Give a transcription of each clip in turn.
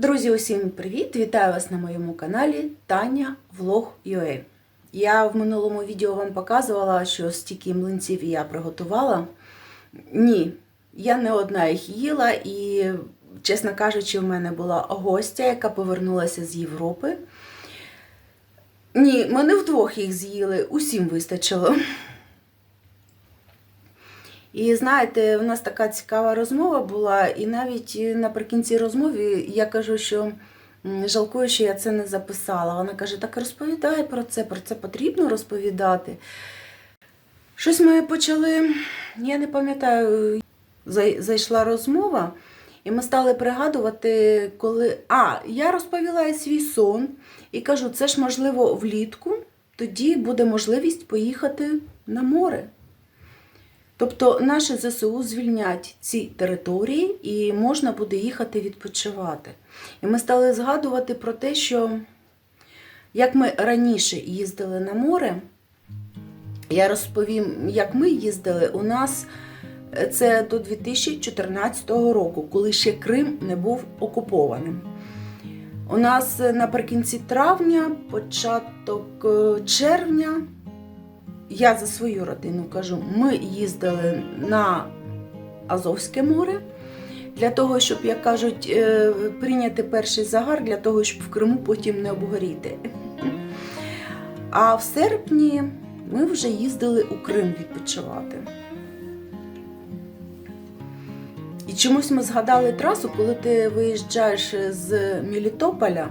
Друзі, усім привіт! Вітаю вас на моєму каналі Таня Влог. Я в минулому відео вам показувала, що стільки млинців я приготувала. Ні, я не одна їх їла, і, чесно кажучи, в мене була гостя, яка повернулася з Європи. Ні, ми не вдвох їх з'їли, усім вистачило. І знаєте, у нас така цікава розмова була, і навіть наприкінці розмови я кажу, що жалкую, що я це не записала. Вона каже: так розповідай про це, про це потрібно розповідати. Щось ми почали, я не пам'ятаю, зайшла розмова, і ми стали пригадувати, коли. А, я розповіла свій сон і кажу, це ж можливо влітку, тоді буде можливість поїхати на море. Тобто наші ЗСУ звільнять ці території і можна буде їхати відпочивати. І ми стали згадувати про те, що як ми раніше їздили на море, я розповім, як ми їздили, у нас е, це до 2014 року, коли ще Крим не був окупованим. У нас е, наприкінці травня, початок е, червня я за свою родину кажу, ми їздили на Азовське море для того, щоб, як кажуть, е, прийняти перший загар, для того, щоб в Криму потім не обгоріти. А в серпні ми вже їздили у Крим відпочивати. І чомусь ми згадали трасу, коли ти виїжджаєш з Мелітополя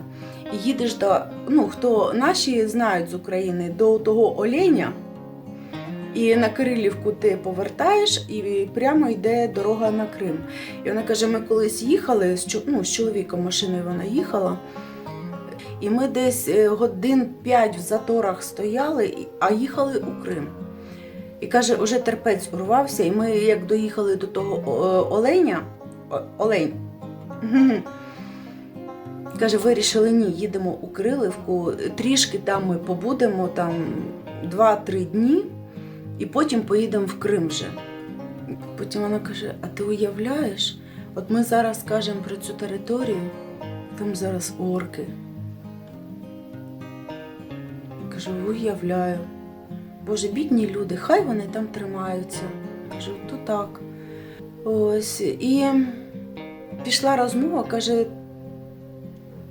і їдеш до, ну, хто наші знають з України, до того Оленя. І на Кирилівку ти повертаєш, і прямо йде дорога на Крим. І вона каже: ми колись їхали ну, з чоловіком машиною вона їхала. І ми десь е, годин п'ять в заторах стояли, а їхали у Крим. І каже, уже терпець урвався, і ми як доїхали до того Оленя, Олень. Каже, вирішили ні, їдемо у Криливку, трішки там ми побудемо, там 2-3 дні, і потім поїдемо в Крим вже. Потім вона каже: А ти уявляєш? От ми зараз кажемо про цю територію, там зараз орки. Кажу, уявляю. Боже, бідні люди, хай вони там тримаються. Кажу, то так. Ось. І пішла розмова, каже,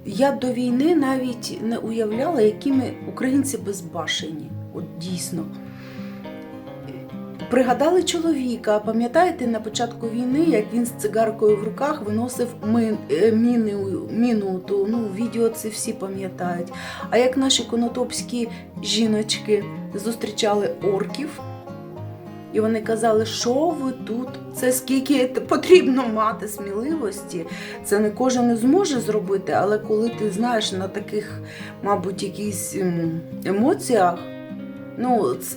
я до війни навіть не уявляла, які ми українці безбашені. От дійсно. Пригадали чоловіка, пам'ятаєте на початку війни, як він з цигаркою в руках виносив мин, е, міну, ту, ну, відео це всі пам'ятають. А як наші конотопські жіночки зустрічали орків, і вони казали, що ви тут? Це скільки потрібно мати сміливості. Це не кожен і зможе зробити, але коли ти знаєш на таких, мабуть, якісь ем, емоціях, ну, ц-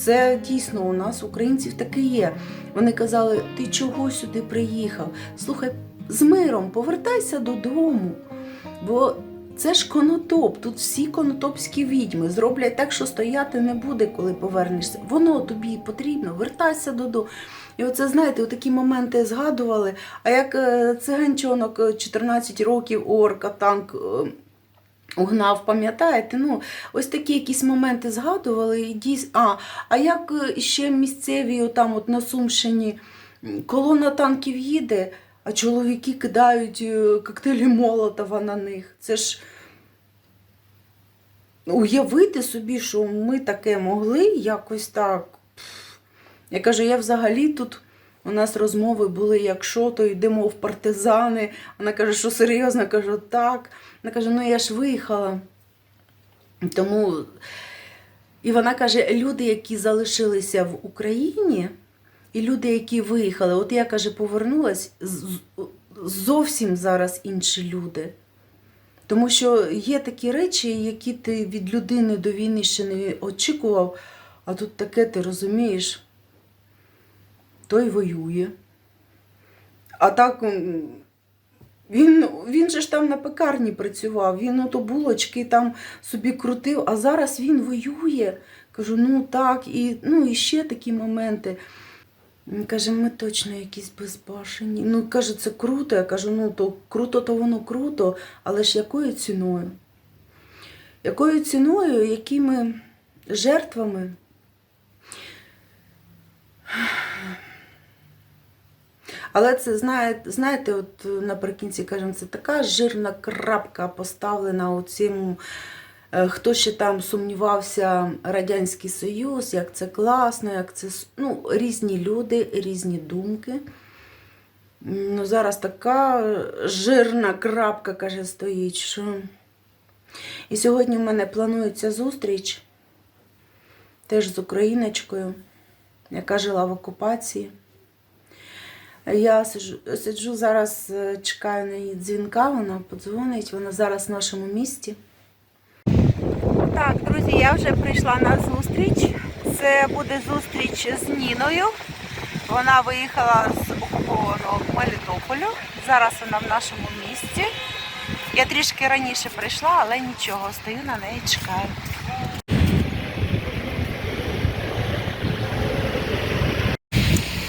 це дійсно у нас, українців, таке є. Вони казали, ти чого сюди приїхав? Слухай, з миром, повертайся додому. Бо це ж конотоп, тут всі конотопські відьми зроблять так, що стояти не буде, коли повернешся. Воно тобі потрібно, вертайся додому. І оце, знаєте, такі моменти згадували. А як е, циганчонок е, 14 років орка танк е, угнав, пам'ятаєте? Ну, ось такі якісь моменти згадували. І дійс... а, а як е, ще місцеві там от на Сумщині колона танків їде, а чоловіки кидають е, коктейлі Молотова на них. Це ж уявити собі, що ми таке могли якось так. Я кажу, я взагалі тут. У нас розмови були, якщо, то йдемо в партизани. Вона каже, що серйозно? Я кажу, так. Вона каже, ну я ж виїхала. Тому. І вона каже, люди, які залишилися в Україні, і люди, які виїхали, от я каже, повернулась, зовсім зараз інші люди. Тому що є такі речі, які ти від людини до війни ще не очікував, а тут таке ти розумієш, той воює. А так він, він же ж там на пекарні працював, він ото булочки там собі крутив, а зараз він воює. Кажу, ну так, і, ну, і ще такі моменти. Він каже, ми точно якісь безбашені. Ну, каже, це круто. Я кажу, ну то круто, то воно круто, але ж якою ціною? Якою ціною, якими жертвами? Але це знаєте, от наприкінці кажемо, це така жирна крапка поставлена у цьому. е, Хто ще там сумнівався Радянський Союз, як це класно, як це ну, різні люди, різні думки. Ну, зараз така жирна крапка, каже, стоїть, що. І сьогодні в мене планується зустріч теж з україночкою, яка жила в окупації. Я сиджу, зараз, е, чекаю на її дзвінка, вона подзвонить, вона зараз в нашому місті. Так, друзі, я вже прийшла на зустріч. Це буде зустріч з Ніною. Вона виїхала з окупованого Мелітополю. Зараз вона в нашому місті. Я трішки раніше прийшла, але нічого, стою на неї чекаю.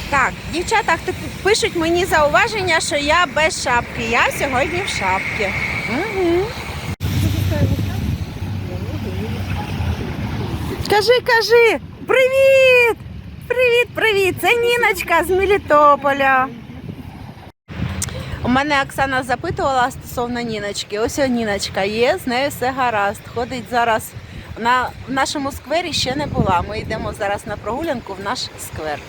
Так, дівчата пишуть мені зауваження, що я без шапки. Я сьогодні в шапці. Кажи, кажи, привіт! Привіт, привіт! Це Ніночка з Мелітополя. У мене Оксана запитувала стосовно Ніночки. Ось Ніночка є, з нею все гаразд. Ходить зараз. Вона в нашому сквері ще не була. Ми йдемо зараз на прогулянку в наш сквер.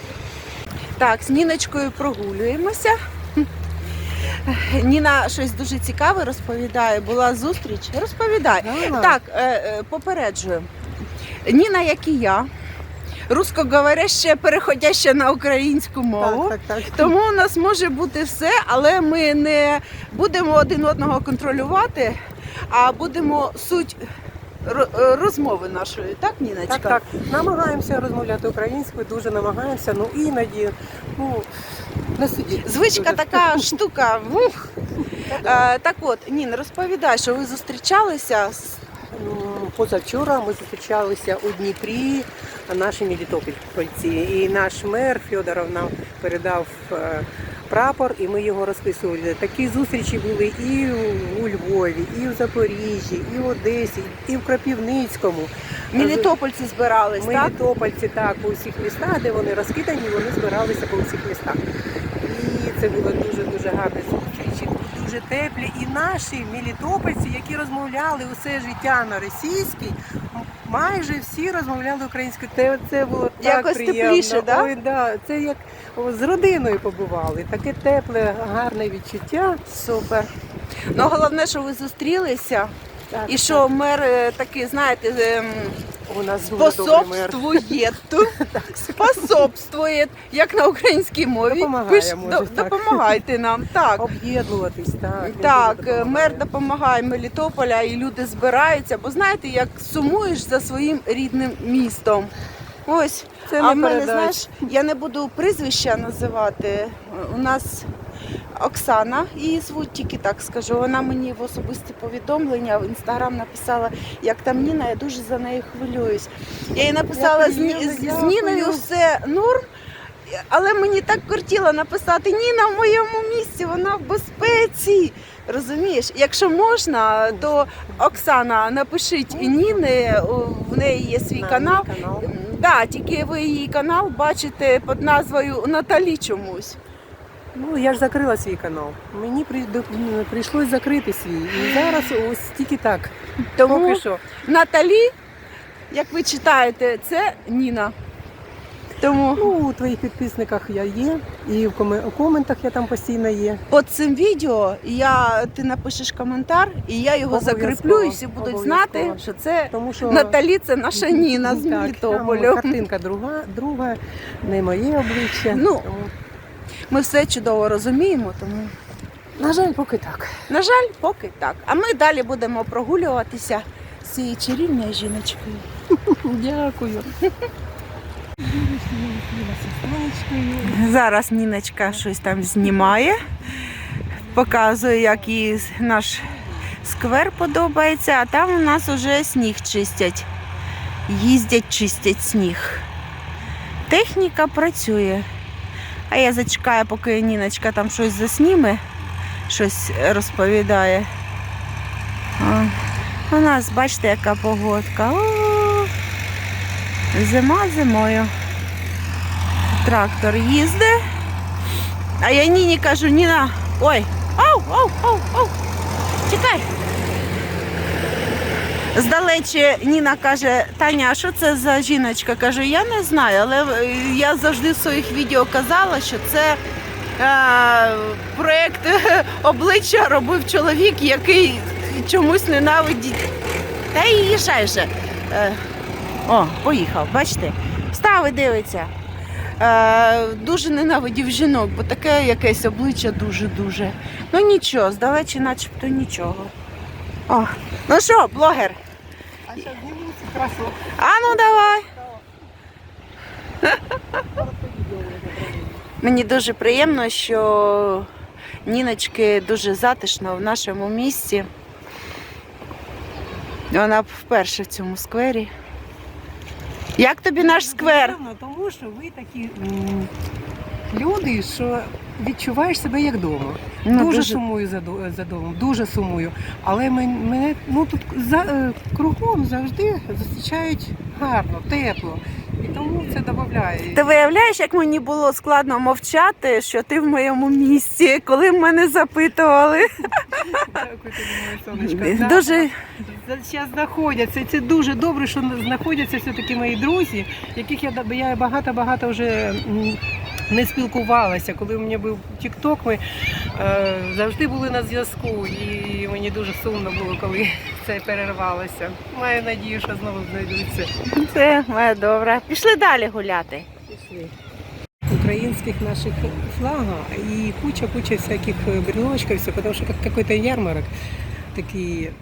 Так, з Ніночкою прогулюємося. Ніна щось дуже цікаве розповідає. Була зустріч. Розповідай. Так, е, е, попереджую. Ніна, як і я, русскоговоряще, переходяще на українську мову. Так, так, так. Тому у нас може бути все, але ми не будемо один одного контролювати, а будемо суть розмови нашої, так, Ніночка? Так, так. Намагаємося розмовляти українською, дуже намагаємося, ну іноді, ну, не сидіть. Звичка дуже. така штука. Ух. Е, так от, Нін, розповідай, що ви зустрічалися з Ну, Позавчора ми зустрічалися у Дніпрі, наші мелітопольці. І наш мер Федоров нам передав е, прапор, і ми його розписували. Такі зустрічі були і у- Львові, і в Запоріжжі, і в Одесі, і в Крапівницькому. Мелітопольці збирались, так? Мелітопольці, так, у всіх містах, де вони розкидані, вони збиралися по всіх містах. І це було дуже-дуже гарне зустрічі, дуже теплі. І наші мелітопольці, які розмовляли усе життя на російській, майже всі розмовляли українською. Це, це було так Якось приємно. тепліше, да? Ой, да? Це як о, з родиною побували. Таке тепле, гарне відчуття. Супер. Ну головне, що ви зустрілися, Так, і що мер е, такий, знаєте, ем. У нас дуже добрий мер. способствує, ту- способствує, як на українській мові. Допомагає, може, до- так. допомагайте нам. Так. Об'єднуватись, так. Так, дуже е, мер допомагає Мелітополя і люди збираються, бо знаєте, як сумуєш за своїм рідним містом. Ось, Це а в не мене, знаєш, я не буду прізвища називати. У нас Оксана, її звуть тільки так скажу. Вона мені в особисті повідомлення в інстаграм написала, як там Ніна, я дуже за нею хвилююсь. Я їй написала з, з, з. Ніною все норм. Але мені так кортіло написати Ніна в моєму місці, вона в безпеці. Розумієш, якщо можна, то Оксана напишіть Ніни, в неї є свій канал. М, Да, тільки ви її канал бачите під назвою Наталі чомусь. Ну, я ж закрила свій канал. Мені прийшлось закрити свій. І зараз ось тільки так. Тому Поки що. Наталі, як ви читаєте, це Ніна. Тому Ну, у твоїх підписниках я є, і в у коментах я там постійно є. під цим відео я, ти напишеш коментар, і я його закріплю, і всі будуть знати, що це Тому що Наталі, це наша Ніна з Мелітополю. картинка друга, друга, не моє обличчя. Ну. Тому, Ми все чудово розуміємо, тому на жаль, поки так. на жаль, поки так. А ми далі будемо прогулюватися з цією чарівною жіночкою. Дякую. Зараз Ніночка щось там знімає, показує, як їй наш сквер подобається, а там у нас вже сніг чистять. Їздять, чистять сніг. Техніка працює. А я зачекаю, поки Ніночка там щось засніме, щось розповідає. У нас, бачите, яка погодка. О, зима зимою. Трактор їздить. А я Ніні кажу, Ніна, ой, оу, оу, оу, оу, чекай. Здалече Ніна каже, Таня, а що це за жіночка? Кажу, я не знаю, але е, я завжди в своїх відео казала, що це е, проєкт обличчя робив чоловік, який чомусь ненавидить. Та й їжджай же. Е, о, поїхав, бачите? Став і дивиться. Е, дуже ненавидів жінок, бо таке якесь обличчя дуже-дуже. Ну нічого, здалече начебто нічого. О, ну що, блогер? А зніму цю красу. А ну давай. Мені дуже приємно, що Ніночки дуже затишно в нашому місті. Вона вперше в цьому сквері. Як тобі наш сквер? Тому що ви такі м, люди, що відчуваєш себе як вдома. Ну, дуже, сумую за, за домом, дуже сумую. Але мене ну тут за е, кругом завжди зустрічають гарно, тепло. І тому це додає. Ти виявляєш, як мені було складно мовчати, що ти в моєму місті, коли мене запитували. Дякую тобі, моє сонечко. Дуже Зараз знаходяться. Це дуже добре, що знаходяться все-таки мої друзі, яких я, я багато-багато вже не спілкувалася. Коли у мене був TikTok, ми е, завжди були на зв'язку, і мені дуже сумно було, коли це перервалося. Маю надію, що знову знайдуться. це моя добре. Пішли далі гуляти. Пішли. Українських наших флага і куча-куча всяких брелочков, все, потому что как какой-то ярмарок такие